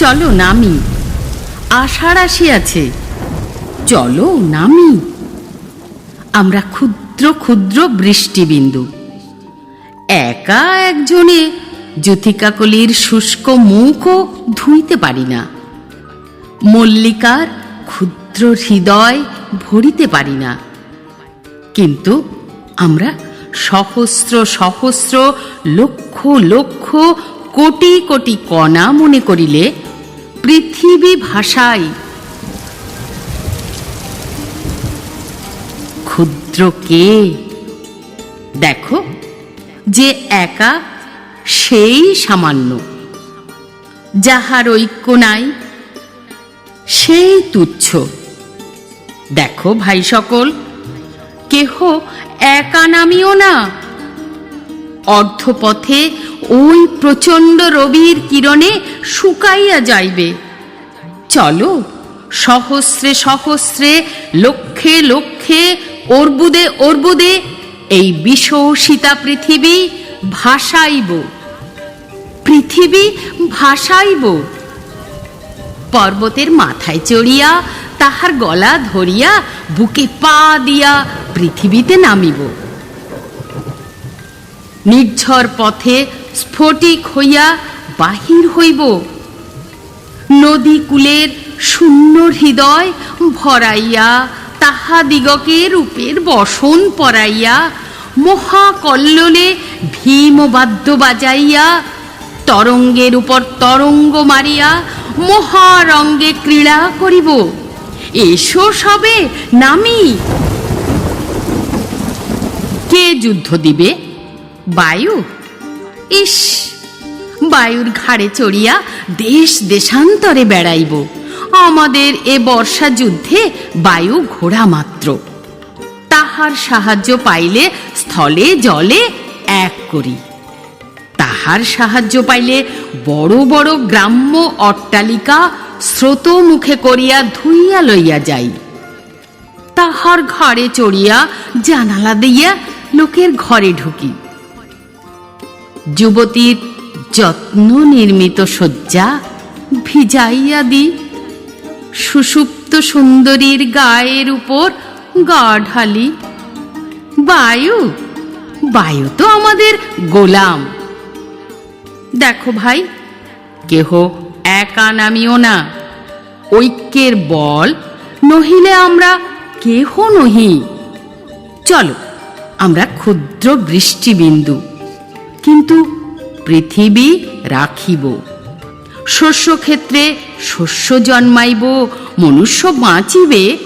চলো নামি। আষাঢ় আসিয়াছে। চলো নামি। আমরা ক্ষুদ্র ক্ষুদ্র বৃষ্টিবিন্দু। একা একজনে জ্যোতিকাকলির শুষ্ক মুখও ধুইতে পারি না। মল্লিকার ক্ষুদ্র হৃদয় ভরিতে পারি না। কিন্তু আমরা সহস্র সহস্র লক্ষ লক্ষ কোটি কোটি কণা মনে করিলে পৃথিবী ভাষায় ক্ষুদ্র কে? দেখো, যে একা সেই সামান্য। যাহার ঐক্য নাই, সেই তুচ্ছ। দেখো ভাই সকল, কেহ একা নামিও না। অর্ধপথে ওই প্রচণ্ড রবির কিরণে শুকাইয়া যাইবে। চলো, সহস্রে সহস্রে লক্ষে লক্ষে অর্বুদে অর্বুদে এই বিষশীতা পৃথিবী ভাসাইব। পৃথিবী ভাসাইব। পর্বতের মাথায় চড়িয়া, তাহার গলা ধরিয়া, বুকে পা দিয়া পৃথিবীতে নামিব। নির্ঝর পথে স্ফটিক হইয়া বাহির হইব। নদী কূলের শূন্য হৃদয় ভরাইয়া তাহাদিগকে রূপের বসন পরাইয়া মহাকল্লোলে ভীমবাদ্য বাজাইয়া তরঙ্গের উপর তরঙ্গ মারিয়া মহারঙ্গে ক্রীড়া করিব। এসো সবে, নামি। কে যুদ্ধ দিবে? বায়ু? ইস বায়ুর ঘাড়ে চড়িয়া দেশ দেশান্তরে বেড়াইব। আমাদের এ বর্ষা যুদ্ধে বায়ু ঘোড়া মাত্র। তাহার সাহায্য পাইলে স্থলে জলে এক করি। তাহার সাহায্য পাইলে বড় বড় গ্রাম্য অট্টালিকা স্রোত মুখে করিয়া ধুইয়া লইয়া যাই। তাহার ঘরে চড়িয়া জানালা দিয়া লোকের ঘরে ঢুকি। যুবতীর যত্ন নির্মিত শয্যা ভিজাইয়া দি। সুষুপ্ত সুন্দরীর গায়ের উপর গা ঢালি। বায়ু বায়ু তো আমাদের গোলাম। দেখো ভাই, কেহ একা নামিও না। ঐক্যের বল নহিলে আমরা কেহ নহি। চলো, আমরা ক্ষুদ্র বৃষ্টিবিন্দু। কিন্তু পৃথিবী রাখিব। শস্যক্ষেত্রে শস্য জন্মাইব, মনুষ্য বাঁচিবে,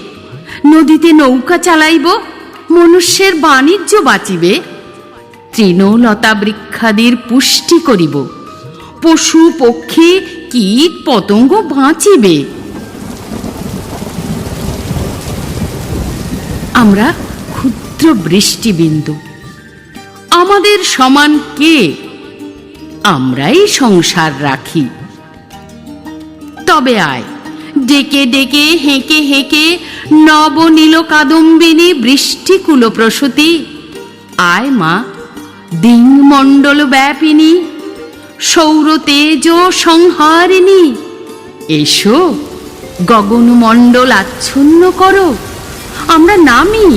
নদীতে নৌকা চালাইব, মনুষ্যের বাণিজ্য বাঁচিবে, তৃণলতা বৃক্ষাদির পুষ্টি করিব। পশু পক্ষী কীট পতঙ্গ বাঁচিবে। আমরা ক্ষুদ্র বৃষ্টিবিন্দু। আমাদের সমান কে? আমরাই সংসার রাখি। তবে আয়, ডেকে ডেকে হেঁকে হেঁকে নবনীল কাদম্বিনী বৃষ্টিকুল প্রসূতি আয় মা দিংমণ্ডল ব্যাপিনী সৌর তেজ সংহারিণী, এসো গগনমণ্ডল আচ্ছন্ন করো, আমরা নামি।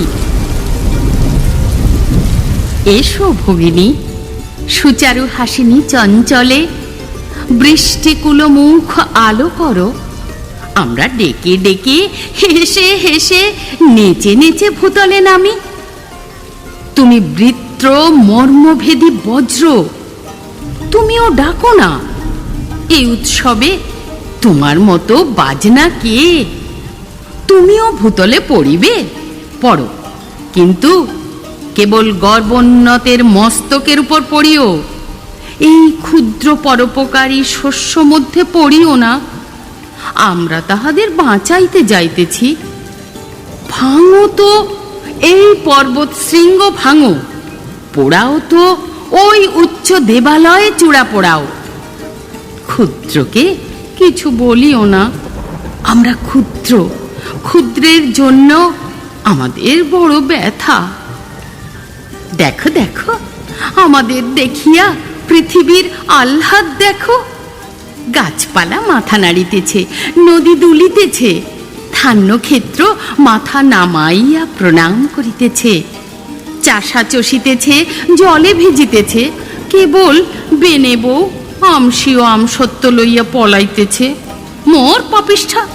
এসো ভগিনী। সুচারু হাসিনী চঞ্চলে। বৃষ্টিকুল মুখ আলো করো। আমরা ডেকে ডেকে হেসে হেসে নেচে নেচে ভূতলে নামি। তুমি বৃত্র, মর্মভেদী, বজ্র। তুমিও ডাকো না। এই উৎসবে তোমার মতো বাজনা কে? তুমিও ভূতলে পড়িবে? পড়ো। কিন্তু কেবল গর্বোন্নতের মস্তকের উপর পড়িও। এই ক্ষুদ্র পরোপকারী শস্য মধ্যে পড়িও না। আমরা তাহাদের বাঁচাইতে যাইতেছি। ভাঙো তো, এই পর্বত শৃঙ্গ ভাঙো। পোড়াও তো, ওই উচ্চ দেবালয়ে চূড়া পোড়াও। ক্ষুদ্রকে কিছু বলিও না। আমরা ক্ষুদ্র, ক্ষুদ্রের জন্য আমাদের বড় ব্যথা। দেখো দেখো। আমাদের দেখিয়া পৃথিবীর আহ্লাদ দেখো। গাছপালা মাথা নাড়িতেছে, নদী দুলিতেছে ধান্য ক্ষেত্র মাথা নামাইয়া প্রণাম করিতেছে। চাষা চষিতেছে, জলে ভিজিতেছে, কেবল বেনে বউ আমসিও আমসত্ব লইয়া পলাইতেছে। মোর পাপিষ্ঠা,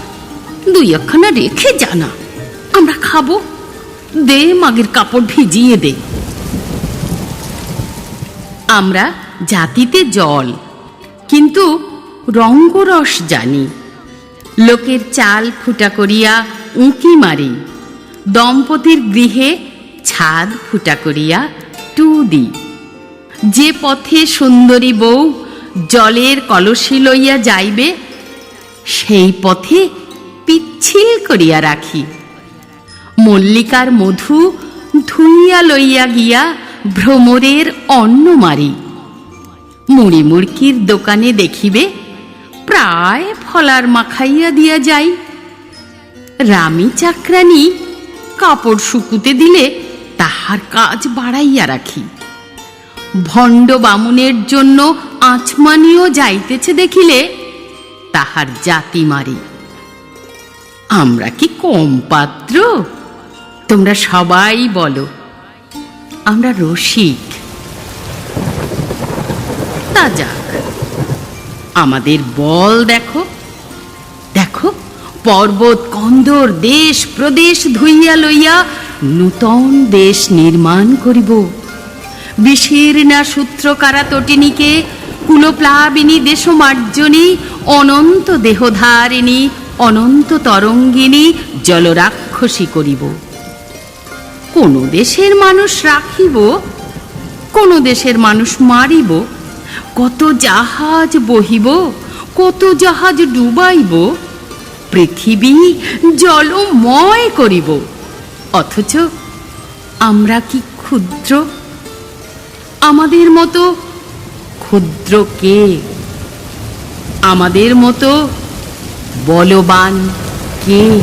দুই একখানা রেখে জানা, আমরা খাব। দে মাগের কাপড় ভিজিয়ে দে। আমরা জাতিতে জল, কিন্তু রঙ্গরস জানি। লোকের চাল ফুটা করিয়া উঁকি মারি, দম্পতির গৃহে ছাদ ফুটা করিয়া টু দি যে পথে সুন্দরী বউ জলের কলসি লইয়া যাইবে, সেই পথে পিচ্ছিল করিয়া রাখি। মল্লিকার মধু ধুইয়া লইয়া গিয়া ভ্রমরের অন্ন মারি মুড়ি মুড়কির দোকানে দেখিবে প্রায় ফলার মাখাইয়া দিয়া যাই। রানী চাকরানি কাপড় শুকুতে দিলে তাহার কাজ বাড়াইয়া রাখি। ভণ্ড বামুনের জন্য আচমানিও যাইতেছে দেখিলে তাহার জাতি মারি। আমরা কি কম পাত্র? তোমরা সবাই বলো। আমরা রসিক। তা যাক। আমাদের বল দেখো। দেখো, পর্বত, কন্দর, দেশ, প্রদেশ ধুইয়া লইয়া নূতন দেশ নির্মাণ করিব। বিশীর্ণা সূত্রকারা তটিনীকে কুলপ্লাবিনী দেশমার্জনী, অনন্ত দেহধারিণী, অনন্ত তরঙ্গিনী জলরাক্ষসী করিব। কোন দেশের মানুষ রাখিব, কোন দেশের মানুষ মারিব, কত জাহাজ বহিব, কত জাহাজ ডুবাইব, পৃথিবী জলময় করিব, অথচ আমরা কি ক্ষুদ্র? আমাদের মতো ক্ষুদ্র কে? আমাদের মতো বলবান কে?